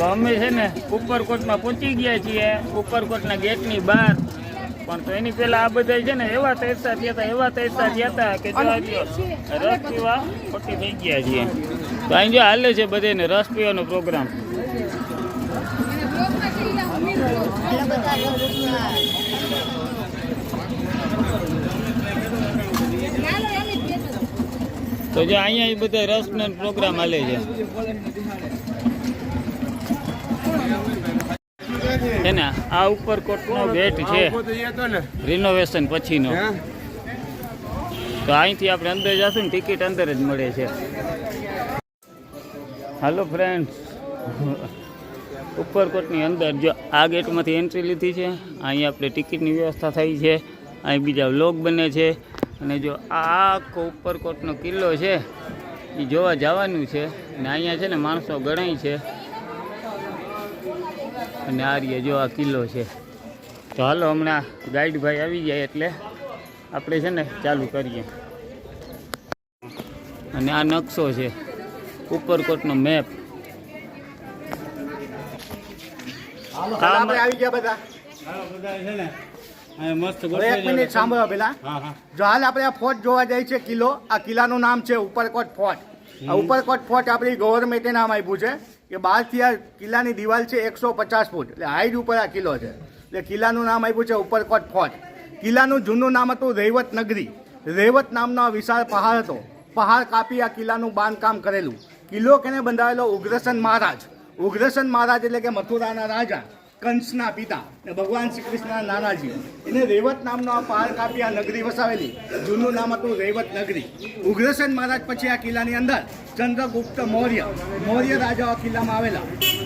તો અમે છે ને ઉપરકોટમાં પહોંચી ગયા છીએ. ઉપરકોટના ગેટની બહાર. પણ તો એની પહેલા આ બધા છે ને એવા તૈરતા થયા હતા, એવા તૈરતા થયા હતા કે જો રસ પીવા ખોટી થઈ ગયા છીએ. તો અહીં જો હાલે છે બધાને રસ પીવાનો પ્રોગ્રામ. તો જો અહીંયા બધા રસનો પ્રોગ્રામ હાલે છે. છે ને આ ઉપરકોટનો ગેટ છે. રિનોવેશન પછીનો. તો અહીંથી આપણે અંદર જશું ને ટિકિટ અંદર જ મળે છે. હાલો ફ્રેન્ડ્સ ઉપરકોટની અંદર જો આ ગેટમાંથી એન્ટ્રી લીધી છે અહીં આપણે ટિકિટની વ્યવસ્થા થઈ છે. અહીં બીજા વ્લોગ બને છે. અને જો આ આખો ઉપરકોટનો કિલ્લો છે એ જોવા જવાનું છે. ને અહીંયા છે ને માણસો ગણાય છે. અને આ રીએ જો આ કિલ્લો છે. તો હાલો હમણાં ગાઈડભાઈ આવી જાય એટલે આપણે છે ને ચાલુ કરીએ. અને આ નકશો છે ઉપરકોટનો મેપ. આવી ગયા બધા. મસ્ત હવે એક મિનિટ સાંભળો પેલા. હા હા. જો હાલ આપણે આ ફોર્ટ જોવા જાય છે કિલ્લો. આ કિલ્લાનું નામ છે ઉપરકોટ ફોર્ટ ઉપરકોટ ફોર્ટ આપણી ગવર્મેન્ટે નામ આપ્યું છે. કે બહારથી આ કિલ્લાની દિવાલ છે એકસો પચાસ ફૂટ. એટલે હાઈટ ઉપર આ કિલ્લો છે. એટલે કિલ્લાનું નામ આપ્યું છે ઉપરકોટ ફોર્ટ. કિલ્લાનું જૂનું નામ હતું રૈવત નગરી. રૈવત નામનો આ વિશાળ પહાડ હતો. પહાડ કાપી આ કિલ્લાનું બાંધકામ કરેલું. કિલ્લો કેને બંધાયેલો? ઉગ્રસન મહારાજ. ઉગ્રસન મહારાજ એટલે કે મથુરાના રાજા. કંસના પિતા ને ભગવાન શ્રી કૃષ્ણના નાનાજી. એને રેવત નામનો આ પાર્ક કાપી આ નગરી વસાવેલી. જૂનું નામ હતું રેવત નગરી. ઉગ્રસેન મહારાજ પછી આ કિલ્લાની અંદર ચંદ્રગુપ્ત મૌર્ય. મૌર્ય રાજાઓ કિલ્લામાં આવેલા.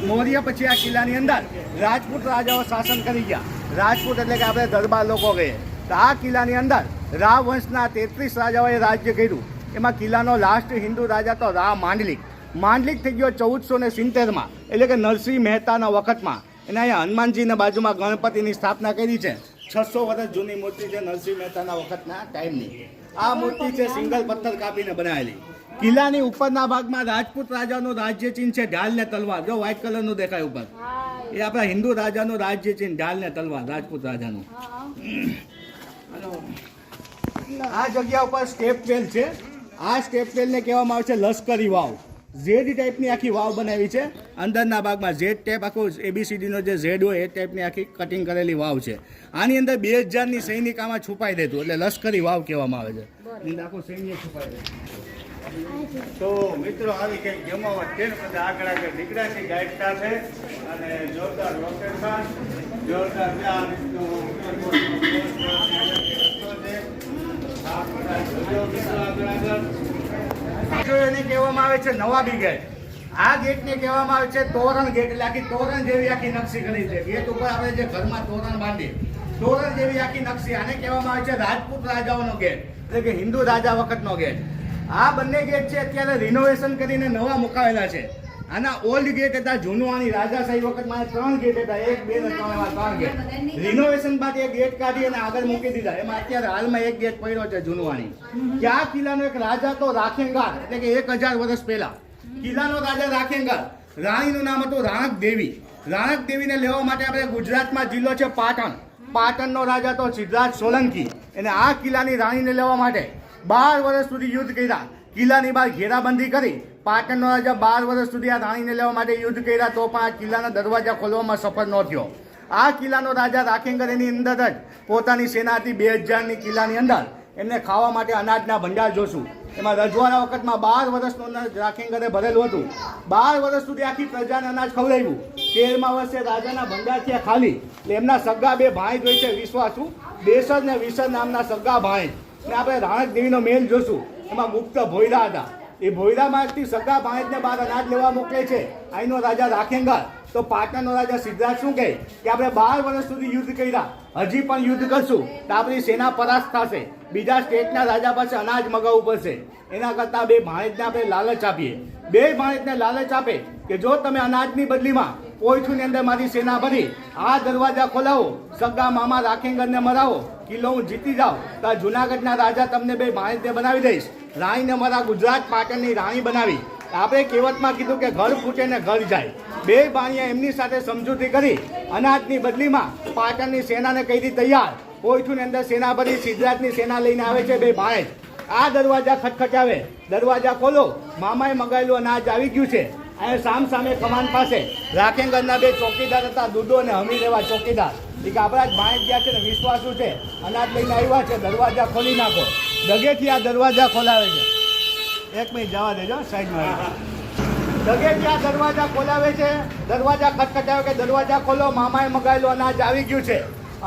મૌર્ય પછી આ કિલ્લાની અંદર રાજપૂત રાજાઓ શાસન કરી ગયા. રાજપૂત એટલે કે આપણે દરબાર લોકો ગયે તો આ કિલ્લાની અંદર રાવ વંશના તેત્રીસ રાજાઓએ રાજ્ય કર્યું. એમાં કિલ્લાનો લાસ્ટ હિન્દુ રાજા તો રા માંડલિક. માંડલિક થઈ ગયો ચૌદસો ને સિત્તેરમાં. એટલે કે નરસિંહ મહેતાના વખતમાં. એને અહીંયા હનુમાનજીના બાજુમાં ગણપતિની સ્થાપના કરી છે. છસો વર્ષ જૂની મૂર્તિ છે નરસિંહ મહેતાના વખતના ટાઈમની. આ મૂર્તિ છે સિંગલ પથ્થર કાપીને બનાવેલી. કિલ્લાની ઉપરના ભાગમાં રાજપૂત રાજાનું રાજ્ય ચિહ્ન છે ઢાલ ને તલવાર. જો વ્હાઈટ કલરનું દેખાય ઉપર. એ આપણા હિન્દુ રાજાનું રાજ્ય ચિહ્ન ઢાલ ને તલવાર, રાજપૂત રાજાનું. આ જગ્યા ઉપર સ્ટેપ વેલ છે. આ સ્ટેપ વેલને કહેવામાં આવે છે લશ્કરી વાવ. ઝેડ ટાઈપની આખી વાવ બનાવી છે. અંદરના ભાગમાં ઝેડ ટાઈપ આખો એબીસીડીનો જે ઝેડ હોય એ ટાઈપની આખી કટિંગ કરેલી વાવ છે. આની અંદર બે હજારની સૈનિક આમાં છુપાઈ દેતું એટલે લશ્કરી વાવ કહેવામાં આવે છે. આખું સૈન્ય છુપાઈ દે. તો મિત્રો આવી કંઈક જમાવટ છે બધા આગળ આગળ નીકળ્યા છે ગાઈડ સાથે અને જોરદાર લોકેશન જોરદાર આગળ જો કહેવામાં આવે છે નવાબી ગેટ આ ગેટને કહેવામાં આવે છે તોરણ ગેટ, એટલે તોરણ જેવી આખી નકશી છે. ગેટ ઉપર આપણે ઘરમાં તોરણ બાંધીએ તોરણ જેવી નકશી, આને કહેવામાં આવે છે રાજપૂત રાજાઓનો ગેટ, એટલે કે હિન્દુ રાજા વખતનો ગેટ. આ બંને ગેટ છે અત્યારે રિનોવેશન કરીને નવા મુકાવેલા છે. આના ઓલ્ડ ગેટ હતા, જૂનવાણી રાજાશાહી વખતમાં ત્રણ ગેટ હતા, એક, બે ત્રણ ત્રણ ગેટ રિનોવેશન બાદ એક ગેટ કાઢી અને આગળ મૂકી દીધા. એમાં અત્યારે હાલમાં એક ગેટ પડ્યો છે જૂનવાણી. કે આ કિલ્લાનો એક રાજા તો રાખેંગાર, એટલે કે એક હજાર વર્ષ પહેલા. કિલ્લાનો રાજા રાખેંગાર. રાણીનું નામ હતું રાણક દેવી. રાણક દેવીને લેવા માટે આપણે ગુજરાતમાં જિલ્લો છે પાટણ. પાટણનો રાજા તો સિદ્ધરાજ સોલંકી. અને આ કિલ્લાની રાણીને લેવા માટે બાર વર્ષ સુધી યુદ્ધ કર્યા. કિલ્લાની બહાર ઘેરાબંધી કરી પાટણનો રાજા બાર વર્ષ સુધી આ રાણીને લેવા માટે યુદ્ધ કર્યા તો પણ આ કિલ્લાના દરવાજા ખોલવામાં સફળ ન થયો. આ કિલ્લાનો રાજા રાખેંગર એની અંદર જ પોતાની સેના હતી બે હજારની કિલ્લાની અંદર એમને ખાવા માટે અનાજના ભંડાર જોશું. એમાં રજવાડા વખતમાં બાર વર્ષનું રાખેંગરે ભરેલું હતું. બાર વર્ષ સુધી આખી પ્રજાને અનાજ ખવડાવ્યું. તેરમા વર્ષે રાજાના ભંડાર થયા ખાલી. એમના સગા બે ભાઈ જોઈ છે, વિશ્વાસુ. દેસર ને વિસર નામના સગા ભાઈ. ને આપણે રાણક દેવીનો મેલ જોશું. એમાં ગુપ્ત ભોયરા હતા. એ ભોયરામાંથી સગા ભાણેજને બાર અનાજ લેવા મોકલે છે. અહીંનો રાજા રાખેંગર તો પાટણનો રાજા સિદ્ધાર્થ શું કહે? કે આપણે બાર વર્ષ સુધી યુદ્ધ કર્યા. હજી પણ યુદ્ધ કરશું. તો આપણી સેના પરાસ્ત થશે. બીજા સ્ટેટના રાજા પાસે અનાજ મગાવવું પડશે. એના કરતાં બે ભાણેજને આપણે લાલચ આપીએ. બે ભાણેજને લાલચ આપે કે જો તમે અનાજની બદલીમાં પોઈથુની અંદર મારી સેના ભરી, આ દરવાજા ખોલાવો, સગા મામા રાખેંગરને મરાવો, કિલ્લો હું જીતી જાઉં, તો જુનાગઢના રાજા તમને બે ભાણેજને બનાવી દઈશ. રાણીને મારા ગુજરાત પાટણની રાણી બનાવી. આપણે કહેવતમાં કીધું કે ઘર ફૂટે ને ઘર જાય. બે બાણીયા એમની સાથે સમજૂતી કરી અનાજની બદલીમાં પાટણની સેનાને કહી દી તૈયાર. કોઈઠું અંદર સેના ભરી સિદ્ધરાજની સેના લઈને આવે છે બે ભાણેજ આ દરવાજા ખટખટાવે. દરવાજા ખોલો. મામાએ મગાવેલું અનાજ આવી ગયું છે. અને સામ સામે કમાન પાસે રાખેંગરના બે ચોકીદાર હતા, દૂધો અને હમી રહેવા ચોકીદાર. એ આપણા જ ભાઈ ગયા છે ને, વિશ્વાસુ છે. અનાજ લઈને આવ્યા છે. દરવાજા ખોલી નાખો. દગેથી આ દરવાજા ખોલાવે છે. એક મિનિટ જવા દેજો સાઈડમાં દગેથી આ દરવાજા ખોલાવે છે. દરવાજા ખટખટાવે કે દરવાજા ખોલો મામાએ મગાવેલું અનાજ આવી ગયું છે.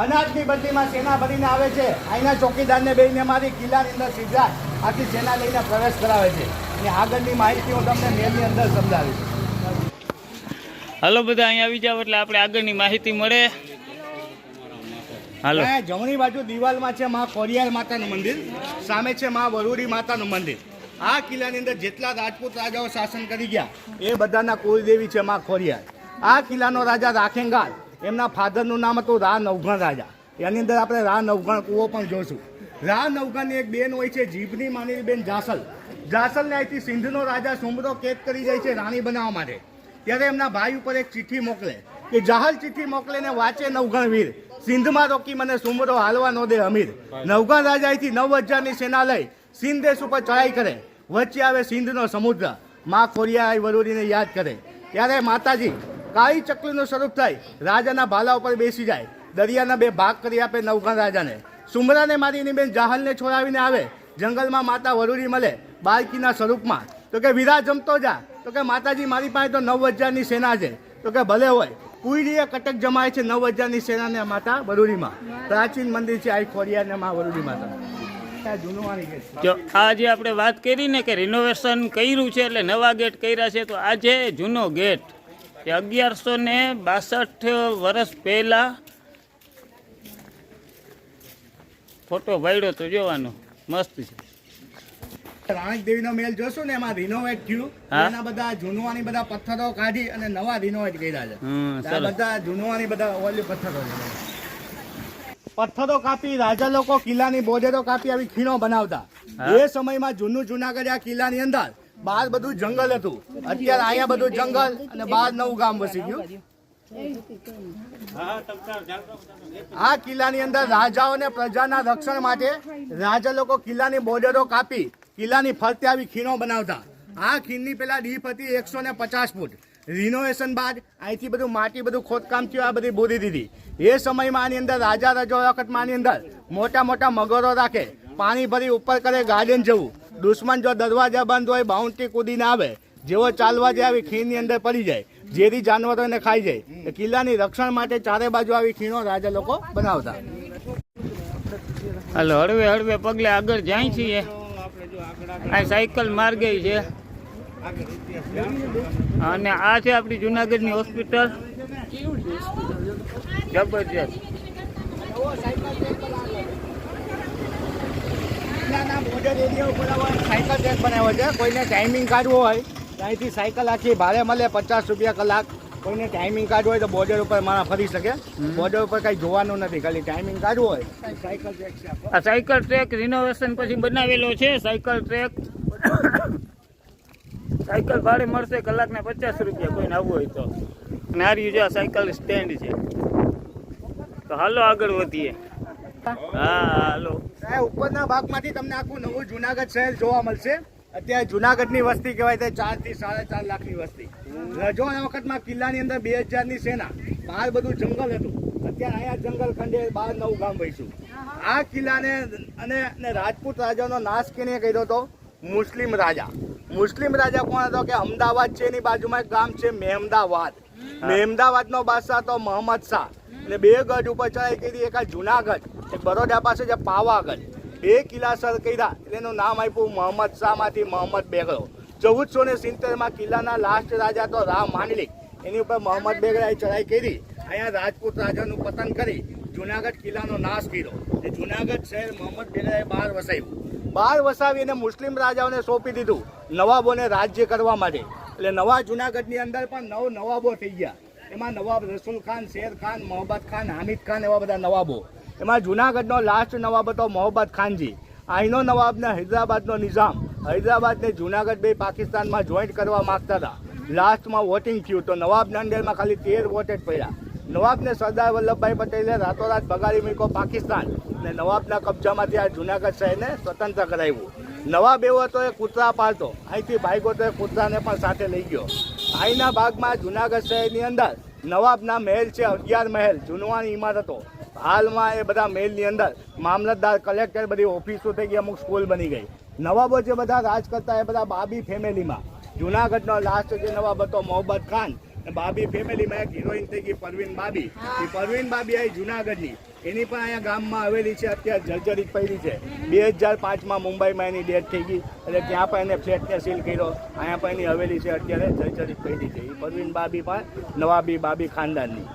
અનાજની બદલીમાં સેના ભરીને આવે છે. અહીંના ચોકીદારને બેહીને મારી કિલ્લાની અંદર સીધા આખી સેના લઈને પ્રવેશ કરાવે છે. અને આગળની માહિતી હું તમને મેલની અંદર સમજાવીશ. હલો બધા અહીંયા આવી જાવ એટલે આપણે આગળની માહિતી મળે. હાલો. જમણી બાજુ દિવાલમાં છે મા કોરિયાર માતાનું મંદિર. સામે છે મા વરુડી માતાનું મંદિર. આ કિલ્લાની અંદર જેટલા રાજપૂત રાજાઓ શાસન કરી ગયા, એ બધાના કુળદેવી છે મા ખોરિયાર. આ કિલ્લાનો રાજા રાખેંગાલ, એમના ફાધરનું નામ હતું રા નવઘણ રાજા. એની અંદર આપણે રા નવઘણ કૂવો પણ જોશું. રા નવઘણની એક બેન હોય છે જીભની માની બેન જાસલ. જાસલને અહીંથી સિંધનો રાજા સુમરો કેદ કરી જાય છે રાણી બનાવવા માટે. ત્યારે એમના ભાઈ ઉપર એક ચિઠ્ઠી મોકલે. કે જાહલ ચિઠ્ઠી મોકલીને વાંચે નવગણ વીર. સિંધમાં રોકી મને સુમરો હાલવા નો દે અમીર. નવગણ રાજાથી નવ હજારની સેના લઈ સિંધ દેશ ઉપર ચડાઈ કરે. વચ્ચે આવે સિંધનો સમુદ્ર. માં ખોરિયા આવી વરુડીને યાદ કરે. ત્યારે માતાજી કાળી ચકલીનું સ્વરૂપ થાય. રાજાના ભાલા ઉપર બેસી જાય. દરિયાના બે ભાગ કરી આપે નવગણ રાજાને. સુમરાને મારીને બેન જાહલને છોડાવીને આવે. જંગલમાં માતા વરૂરી મળે બાળકીના સ્વરૂપમાં. તો કે વિરા જમતો જા. તો કે માતાજી મારી પાસે તો નવ હજારની સેના છે. તો કે ભલે હોય કુઈડીએ કટક જમાય છે નવ હજારની સેનાને માતા વરુડીમાં પ્રાચીન મંદિર છે આ ખોડિયાને મા વરુડી માતા. આ જૂનવાણી ગેટ છે. જો આ જે આપણે વાત કરી ને કે રિનોવેશન કર્યું છે એટલે નવા ગેટ કર્યા છે, તો આ જે જૂનો ગેટ એ અગિયારસો ને બાસઠ વર્ષ પહેલાં ફોટો વાળ્યો તો જોવાનો. મસ્ત છે. રાણક દેવીનો મેલ જોશું ને એમાં રિનોવેટ થયું. એના બધા જૂનવાની બધા પથ્થરો કાઢી અને નવા રિનોવેટ કર્યા છે. બધા જૂનવાની બધા ઓલી પથ્થરો પથ્થરો કાપી રાજા લોકો કિલ્લાની બોર્ડરો કાપી આવી ખીણો બનાવતા. એ સમયમાં જૂનું જુનાગઢ આ કિલ્લાની અંદર બહાર બધું જંગલ હતું. અત્યારે અહીંયા બધું જંગલ અને બહાર નવું ગામ વસી ગયું. આ કિલ્લાની અંદર રાજાઓ અને પ્રજાના રક્ષણ માટે રાજા લોકો કિલ્લાની બોર્ડરો કાપી કિલ્લાની ફરતે આવી ખીણો બનાવતા. આ ખીણની પહેલાં ડીપ હતી એકસો ને પચાસ ફૂટ. રિનોવેશન બાદ અહીંથી બધું માટી, બધું ખોદકામ થયું, આ બધી બોરી દીધી. એ સમયમાં આની અંદર રાજા રજો વખતમાં આની અંદર મોટા મોટા મગરો રાખે. પાણી ભરી ઉપર કરે ગાર્ડન જવું. દુશ્મન જો દરવાજા બંધ હોય બાઉન્ડ્રી કૂદીને આવે, જેવો ચાલવા જાય આવી ખીણની અંદર પડી જાય. ઝેરી જાનવરોને ખાઈ જાય. એ કિલ્લાની રક્ષણ માટે ચારે બાજુ આવી ખીણો રાજા લોકો બનાવતા. હાલો, હળવે હળવે, પગલે આગળ જાય છીએ. આ સાયકલ માર્ગે છે. અને આ છે આપણી જુનાગઢની હોસ્પિટલ. જબરજસ્ત. સાયકલ ટ્રેક બનાવ્યો છે. કોઈને ટાઈમિંગ કાઢવું હોય, ત્યાંથી સાયકલ આખી ભાડે મળે પચાસ રૂપિયા કલાક. કોઈને ટાઈમિંગ કાઢવું હોય તો બોર્ડર ઉપર મારા ફરી શકે. બોર્ડર ઉપર કઈ જોવાનું નથી ખાલી ટાઈમિંગ કાઢવું હોય. સાયકલ ટ્રેક આ સાયકલ ટ્રેક રિનોવેશન પછી બનાવેલો છે સાયકલ ટ્રેક સાયકલ ભાડે મળશે કલાકના પચાસ રૂપિયા કોઈને આવવું હોય તો. અને આ રહ્યું જો આ સાયકલ સ્ટેન્ડ છે. તો હાલો આગળ વધીએ. હા હાલો. સાહેબ ઉપરના ભાગમાંથી તમને આખું નવું જુનાગઢ શહેર જોવા મળશે. અત્યારે જુનાગઢની વસ્તી કહેવાય છે ચારથી સાડા ચાર લાખની વસ્તી. રજોના વખતમાં કિલ્લાની અંદર બે હજારની સેના બહાર બધું જંગલ હતું. અત્યારે અહીંયા જંગલ ખંડે બહાર નવું ગામ વહીશું આ કિલ્લાને અને રાજપૂત રાજાનો નાશ કેને કર્યો હતો મુસ્લિમ રાજા. મુસ્લિમ રાજા કોણ હતો કે અમદાવાદ છે એની બાજુમાં એક ગામ છે મેમદાવાદ. મેમદાવાદનો બાદશાહ હતો મોહમ્મદ શાહ. અને બે ગઢ ઉપર ચડાઈ કરી એક આ જુનાગઢ એક બરોડા પાસે છે પાવાગઢ. બે કિલ્લા સર કર્યા એટલે એનું નામ આપ્યું મોહમ્મદ શાહમાંથી મોહમ્મદ બેગડો. ચૌદસો ને સિત્તેરમાં કિલ્લાના લાસ્ટ રાજા તો રામ માંડલી એની ઉપર મોહમ્મદ બેગડાએ ચડાઈ કરી. અહીંયા રાજપૂત રાજાનું પતન કરી જુનાગઢ કિલ્લાનો નાશ કર્યો. એ જુનાગઢ શહેર મોહમ્મદ બેગડાએ બહાર વસાવ્યું. બહાર વસાવીને મુસ્લિમ રાજાઓને સોંપી દીધું નવાબોને રાજ્ય કરવા માટે. એટલે નવા જુનાગઢની અંદર પણ નવ નવાબો થઈ ગયા. એમાં નવાબ રસુલ ખાન, શેર ખાન, મોહમ્મદ ખાન, હામિદ ખાન એવા બધા નવાબો. એમાં જુનાગઢનો લાસ્ટ નવાબ હતો મોહમ્મદ ખાનજી. અહીંનો નવાબને હૈદરાબાદનો નિઝામ. હૈદરાબાદને જુનાગઢ બે પાકિસ્તાનમાં જોઈન્ટ કરવા માગતા હતા. લાસ્ટમાં વોટિંગ થયું તો નવાબના નાંદેડમાં ખાલી તેર વોટ પડ્યા. નવાબને સરદાર વલ્લભભાઈ પટેલે રાતોરાત ભગાડી મૂક્યો પાકિસ્તાન ને નવાબના કબજામાંથી આ જુનાગઢ શહેરને સ્વતંત્ર કરાવ્યું. નવાબ એવો હતો, એ કૂતરા પાળતો અહીંથી ભાગ્યો તો એ કૂતરાને પણ સાથે લઈ ગયો. અહીંના ભાગમાં જુનાગઢ શહેરની અંદર નવાબના મહેલ છે, અગિયાર મહેલ જૂનવાની ઇમારતો હાલમાં એ બધા મહેલની અંદર મામલતદાર કલેક્ટર બધી ઓફિસો થઈ ગઈ અમુક સ્કૂલ બની ગઈ. નવાબો જે બધા રાજ કરતા એ બધા બાબી ફેમિલીમાં. જુનાગઢનો લાસ્ટ જે નવાબ હતો મોહબ્બત ખાન બાબી ફેમિલીમાં એક હિરોઈન થઈ ગઈ પરવીન બાબી. એ પરવીન બાબી આવી જુનાગઢની. એની પણ અહીંયા ગામમાં આવેલી છે અત્યારે જર્જરિત પડી છે. બે હજાર પાંચમાં મુંબઈમાં એની ડેથ થઈ ગઈ એટલે ત્યાં પણ એને ફ્લેટને સીલ કર્યો. અહીંયા પણ એની હવેલી છે અત્યારે જર્જરિત પડી છે. એ પરવીન બાબી પણ નવાબી બાબી ખાનદાનની.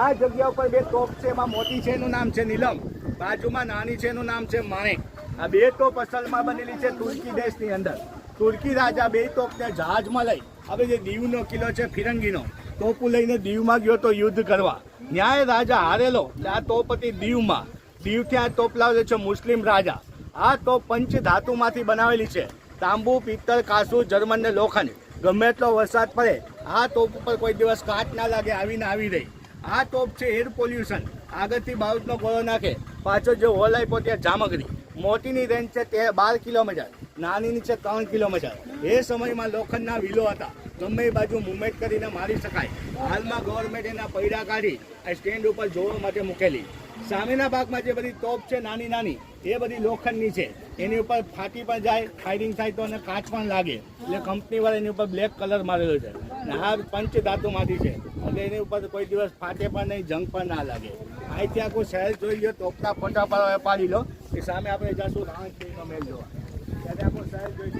આ જગ્યા ઉપર બે તોપ છે એમાં મોટી છે એનું નામ છે નીલમ બાજુમાં નાની છે એનું નામ છે માણેક. આ બે તોપ અસલમાં બનેલી છે તુર્કી દેશની અંદર. તુર્કી રાજા બે તોપને જહાજમાં લઈ, હવે જે દીવનો કિલ્લો છે ફિરંગીનો તોપું લઈને દીવમાં ગયો તો યુદ્ધ કરવા. ન્યાય રાજા હારેલો એટલે આ તોપ હતી દીવમાં. દીવથી આ તોપ લાવેલો છે મુસ્લિમ રાજા? આ તોપ પંચ ધાતુમાંથી બનાવેલી છે. તાંબુ, પિત્તળ, કાસુ જર્મન ને લોખંડ. ગમે એટલો વરસાદ પડે, આ તોપ ઉપર કોઈ દિવસ કાટ ના લાગે આવીને આવી રહી. આ તોપ છે એર પોલ્યુશન આગળથી બાઉટનો ગોળો નાખે. પાછો જે હોલ આપ્યો ત્યાં જામગરી. મોટીની રેન્જ છે તે બાર કિલોમીટર. નાનીની છે ત્રણ કિલોમીટર. એ સમયમાં લોખંડના વિલો હતા. ગમે બાજુ મુવમેન્ટ કરીને મારી શકાય. હાલમાં ગવર્મેન્ટ એના પૈડા કાઢી સ્ટેન્ડ ઉપર જોવા માટે મૂકેલી. સામેના ભાગમાં જે બધી તોપ છે નાની નાની, એ બધી લોખંડની છે. એની ઉપર ફાટી પણ જાય ફાયરિંગ થાય તો અને કાચ પણ લાગે. એટલે કંપની વાળા એની ઉપર બ્લેક કલર મારેલો છે. અને આ પંચ ધાતુમાંથી છે. એટલે એની ઉપર કોઈ દિવસ ફાટે પણ નહીં, જંગ પણ ના લાગે. અહીંથી આખું શહેર જોઈ ગયો તોપના ફોટા પાડી લો, એ સામે આપણે જશું રાણકીનો મેલ જોવા. ત્યારે આખું જોઈ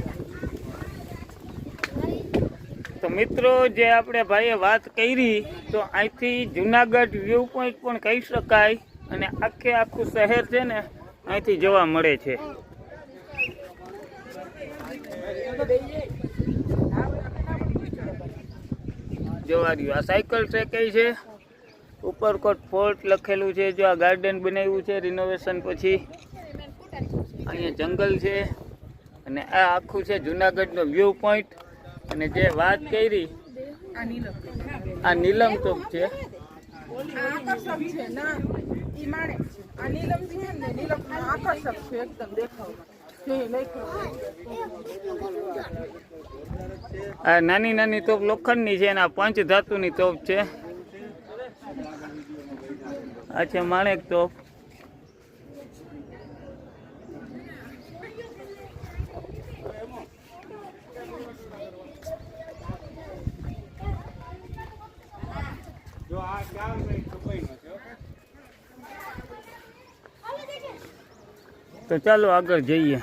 તો મિત્રો, જે આપણે ભાઈએ વાત કરી, તો અહીંથી જુનાગઢ વ્યૂ પોઈન્ટ પણ કહી શકાય અને આખે આખું શહેર છે ને, અહીંથી જોવા મળે છે. જોવા રહ્યું આ સાયકલ છે કઈ છે? ઉપરકોટ ફોર્ટ લખેલું છે જો આ ગાર્ડન બનાવ્યું છે રિનોવેશન પછી. અહીંયા જંગલ છે અને આ આખું છે જુનાગઢનો વ્યૂ પોઈન્ટ અને જે વાત કરી આ નીલમ ચોક છે. આ નાની નાની તોપ લોખંડની છે અને આ પંચ ધાતુની તોપ છે. આ છે માણેક તોપ તો ચાલો આગળ જઈએ.